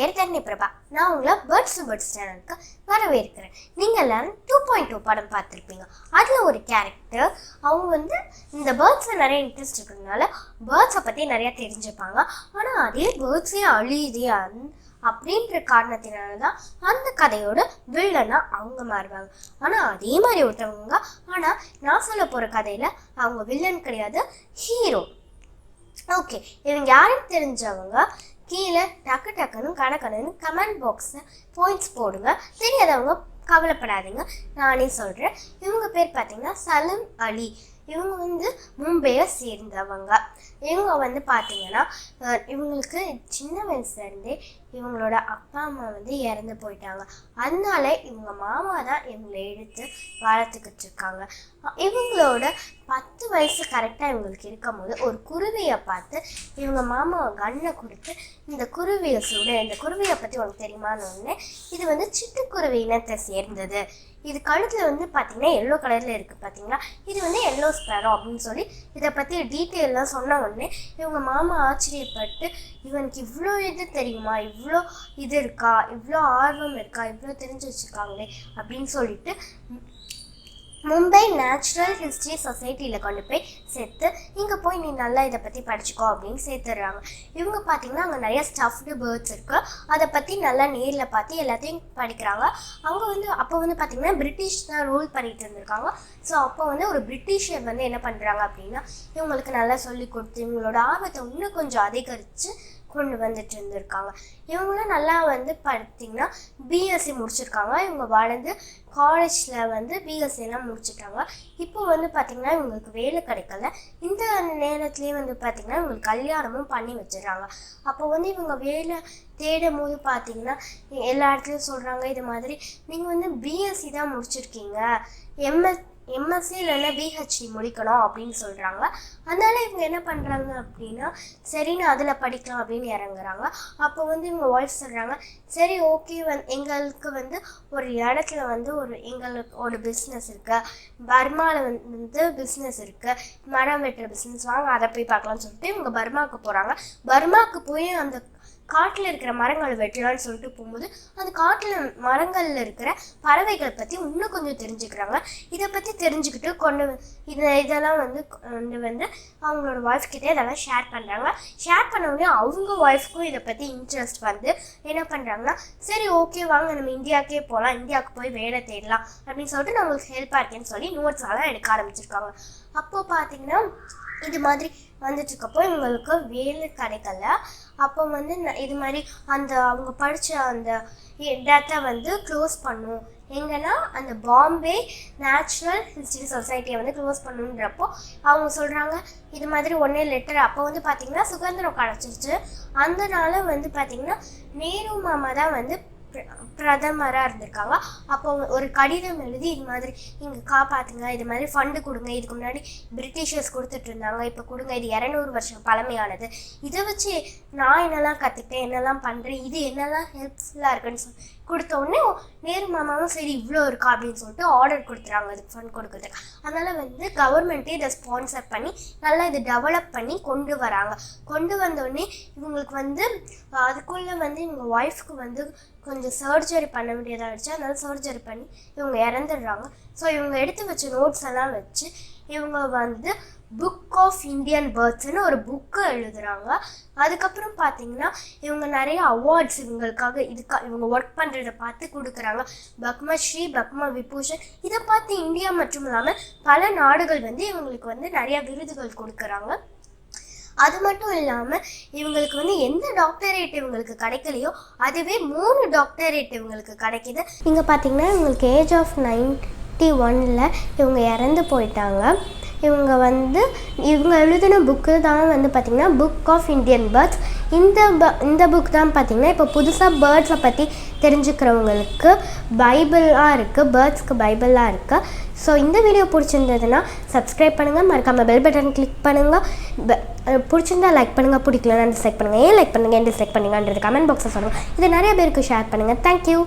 பேர் தண்ணி பிரபா நான் உங்களை பேர்ட்ஸ் பேர்ட்ஸ் சேனலுக்கு வரவேற்கிறேன். நீங்கள் எல்லாரும் டூ பாயிண்ட் டூ படம் பார்த்துருப்பீங்க. அதில் ஒரு கேரக்டர் அவங்க வந்து இந்த பேர்ட்ஸில் நிறைய இன்ட்ரெஸ்ட் இருக்கிறதுனால பேர்ட்ஸை பற்றி நிறையா தெரிஞ்சுப்பாங்க. ஆனால் அதே பேர்ட்ஸே அழியுதே அந் அப்படின்ற காரணத்தினால தான் அந்த கதையோட வில்லனாக அவங்க மாறுவாங்க. ஆனால் அதே மாதிரி ஒருத்தவங்க ஆனால் நான் சொல்ல போகிற கதையில் அவங்க வில்லன் கிடையாது ஹீரோ ஓகே இவங்க யாருன்னு தெரிஞ்சவங்க கீழே டக்கு டக்குன்னு கணக்கணுன்னு கமெண்ட் பாக்ஸில் பாயிண்ட்ஸ் போடுங்க. தெரியாதவங்க கவலைப்படாதீங்க. நானே சொல்கிறேன் இவங்க பேர் பார்த்தீங்கன்னா சலம் அலி. இவங்க வந்து மும்பையை சேர்ந்தவங்க. இவங்க வந்து பார்த்தீங்கன்னா இவங்களுக்கு சின்ன வயசுலேருந்தே இவங்களோட அப்பா அம்மா வந்து இறந்து போயிட்டாங்க. அதனால இவங்க மாமா தான் இவங்களை எடுத்து வளர்த்துக்கிட்டு இருக்காங்க. இவங்களோட பத் வயசு கரெக்டாக இவங்களுக்கு இருக்கும்போது ஒரு குருவியை பார்த்து இவங்க மாமா கண்ணை கொடுத்து இந்த குருவியை சுடு இந்த குருவியை பற்றி உனக்கு தெரியுமான்னு இது வந்து சிட்டுக்குருவி இனத்தை சேர்ந்தது. இது கழுத்தில் வந்து பார்த்தீங்கன்னா எல்லோ கலரில் இருக்குது பார்த்தீங்களா இது வந்து எல்லோ ஸ்பேரோ அப்படின்னு சொல்லி இதை பற்றி டீட்டெயிலாம் சொன்ன உடனே இவங்க மாமா ஆச்சரியப்பட்டு இவனுக்கு இவ்வளோ இது தெரியுமா? இவ்வளோ இது இருக்கா? இவ்வளோ ஆர்வம் இருக்கா? இவ்வளோ தெரிஞ்சு வச்சுருக்காங்களே? அப்படின்னு சொல்லிட்டு மும்பை நேச்சுரல் ஹிஸ்ட்ரி சொசைட்டியில் கொண்டு போய் சேர்த்து இங்கே போய் நீ நல்லா இதை பற்றி படிச்சுக்கோ அப்படின்னு சேர்த்துடுறாங்க. இவங்க பார்த்தீங்கன்னா அங்கே நிறைய ஸ்டஃப்டு பேர்ட்ஸ் இருக்குது அதை பற்றி நல்லா நேரில் பார்த்து எல்லாத்தையும் படிக்கிறாங்க. அவங்க வந்து அப்போ வந்து பார்த்திங்கன்னா பிரிட்டிஷ் தான் ரூல் பண்ணிட்டு இருந்திருக்காங்க. ஸோ அப்போ வந்து ஒரு பிரிட்டிஷர் வந்து என்ன பண்ணுறாங்க அப்படின்னா இவங்களுக்கு நல்லா சொல்லி கொடுத்து இவங்களோட ஆர்வத்தை இன்னும் கொஞ்சம் அதிகரித்து கொண்டு வந்துட்டு இருந்திருக்காங்க. இவங்களும் நல்லா வந்து பார்த்தீங்கன்னா பிஎஸ்சி முடிச்சிருக்காங்க. இவங்க வளர்ந்து காலேஜில் வந்து பிஎஸ்சிலாம் எல்லாம் முடிச்சிட்டாங்க. இப்போ வந்து பார்த்திங்கன்னா இவங்களுக்கு வேலை கிடைக்கல. இந்த நேரத்துலேயே வந்து பார்த்திங்கன்னா இவங்களுக்கு கல்யாணமும் பண்ணி வச்சிடுறாங்க. அப்போ வந்து இவங்க வேலை தேடும் போது பார்த்திங்கன்னா எல்லா இடத்துலையும் சொல்கிறாங்க இது மாதிரி நீங்கள் வந்து பிஎஸ்சி தான் முடிச்சிருக்கீங்க. எம்எஸ் எம்எஸ்சி இல்லைன்னா பிஹெச்டி முடிக்கணும் அப்படின்னு சொல்கிறாங்க அதனால இவங்க என்ன பண்ணுறாங்க அப்படின்னா சரின்னு அதில் படிக்கலாம் அப்படின்னு இறங்குறாங்க. அப்போ வந்து இவங்க ஒய்ஃப் சொல்கிறாங்க சரி ஓகே வந் எங்களுக்கு வந்து ஒரு இடத்துல வந்து ஒரு எங்களுக்கு ஒரு பிஸ்னஸ் இருக்குது பர்மாவில் வந்து பிஸ்னஸ் இருக்குது மரம் வெட்டுற பிஸ்னஸ் வாங்க அதை போய் பார்க்கலாம்னு சொல்லிட்டு இவங்க பர்மாவுக்கு போகிறாங்க பர்மாவுக்கு போய் அந்த காட்டில் இருக்கிற மரங்கள் வெட்டலாம்னு சொல்லிட்டு போகும்போது அந்த காட்டில் மரங்களில் இருக்கிற பறவைகளை பற்றி இன்னும் கொஞ்சம் தெரிஞ்சுக்கிறாங்க. இதை பற்றி தெரிஞ்சுக்கிட்டு கொண்டு இதை இதெல்லாம் வந்து கொண்டு வந்து அவங்களோட ஒய்ஃப் கிட்டே இதெல்லாம் ஷேர் பண்ணுறாங்க ஷேர் பண்ண அவங்க ஒய்ஃப்க்கும் இதை பற்றி இன்ட்ரெஸ்ட் வந்து என்ன பண்ணுறாங்கன்னா சரி ஓகே வாங்க நம்ம இந்தியாவுக்கே போகலாம் இந்தியாவுக்கு போய் வேலை தேடலாம் அப்படின்னு சொல்லிட்டு நம்மளுக்கு உங்களுக்கு ஹெல்ப்பாக இருக்கேன்னு சொல்லி நோட்ஸ் எல்லாம் எடுக்க ஆரம்பிச்சிருக்காங்க. அப்போது பார்த்தீங்கன்னா இது மாதிரி வந்துட்டுருக்கப்போ இவங்களுக்கு வேலை கிடைக்கல. அப்போ வந்து ந- இது மாதிரி அந்த அவங்க படித்த அந்த இடத்த வந்து க்ளோஸ் பண்ணும். எங்கன்னா அந்த பாம்பே நேச்சுரல் ஹிஸ்டரி சொசைட்டியை வந்து க்ளோஸ் பண்ணுன்றப்போ அவங்க சொல்கிறாங்க இது மாதிரி ஒன்றே லெட்டர் அப்போ வந்து பார்த்திங்கன்னா சுதந்திரம் கிடச்சிருச்சு. அந்த நாள் வந்து பார்த்திங்கன்னா நேரு மாமா தான் வந்து பிரதமராக இருந்திருக்காங்க. அப்போ ஒரு கடிதம் எழுதி இது மாதிரி இங்கே காப்பாற்றுங்க இது மாதிரி ஃபண்டு கொடுங்க. இதுக்கு முன்னாடி பிரிட்டிஷர்ஸ் கொடுத்துட்டு இருந்தாங்க. இப்போ கொடுங்க. இது இரநூறு வருஷம் பழமையானது. இதை வச்சு நான் என்னெல்லாம் கற்றுக்கிட்டேன் என்னெல்லாம் பண்ணுறேன் இது என்னெல்லாம் ஹெல்ப்ஃபுல்லாக இருக்குன்னு சொல்லி கொடுத்த உடனே நேரு மாமாவும் சரி இவ்வளோ இருக்கா? அப்படின்னு சொல்லிட்டு ஆர்டர் கொடுத்துறாங்க அதுக்கு ஃபண்ட் கொடுக்குறதுக்கு. அதனால் வந்து கவர்மெண்ட்டே இதை ஸ்பான்சர் பண்ணி நல்லா இதை டெவலப் பண்ணி கொண்டு வராங்க. கொண்டு வந்தோடனே இவங்களுக்கு வந்து அதுக்குள்ளே வந்து இவங்க ஒய்ஃப்க்கு வந்து கொஞ்சம் சர்ஜரி பண்ண வேண்டியதாகிடுச்சு அதனால் சர்ஜரி பண்ணி இவங்க இறந்துடுறாங்க. ஸோ இவங்க எடுத்து வச்ச நோட்ஸ் எல்லாம் வச்சு இவங்க வந்து புக் ஆஃப் இந்தியன் பேர்ட்ஸ்னு ஒரு புக்கு எழுதுகிறாங்க அதுக்கப்புறம் பார்த்தீங்கன்னா இவங்க நிறைய அவார்ட்ஸ் இவங்களுக்காக இதுக்கா இவங்க ஒர்க் பண்ணுறதை பார்த்து கொடுக்குறாங்க. பக்மஸ்ரீ பக்ம விபூஷன் இதை பார்த்து இந்தியா மட்டும் இல்லாமல் பல நாடுகள் வந்து இவங்களுக்கு வந்து நிறைய விருதுகள் கொடுக்குறாங்க. அது மட்டும் இல்லாமல் இவங்களுக்கு வந்து எந்த டாக்டரேட் இவங்களுக்கு கிடைக்கலையோ அதுவே மூணு டாக்டரேட் இவங்களுக்கு கிடைக்கிது. இங்கே பார்த்தீங்கன்னா இவங்களுக்கு ஏஜ் ஆஃப் நைன்டி ஒனில் இவங்க இறந்து போயிட்டாங்க. இவங்க வந்து இவங்க எழுதின புக்கு தான் வந்து பார்த்திங்கன்னா புக் ஆஃப் இந்தியன் பேர்ட்ஸ் இந்த ப இந்த புக் தான் பார்த்திங்கன்னா இப்போ புதுசாக பேர்ட்ஸை பற்றி தெரிஞ்சுக்கிறவங்களுக்கு பைபிளாக இருக்குது பேர்ட்ஸ்க்கு பைபிளாக இருக்குது ஸோ இந்த வீடியோ பிடிச்சிருந்ததுன்னா சப்ஸ்கிரைப் பண்ணுங்கள் மறக்காமல் பெல் பட்டன் கிளிக் பண்ணுங்கள் பிடிச்சிருந்தா லைக் பண்ணுங்கள் பிடிக்கலன்னா டிஸ்லைக் பண்ணுங்கள் ஏன் லைக் பண்ணுங்கள் ஏன் டிஸ்லைக் பண்ணுங்கன்றது கமெண்ட் பாக்ஸில் சொல்லுங்கள் இது நிறைய பேருக்கு ஷேர் பண்ணுங்கள் தேங்க்யூ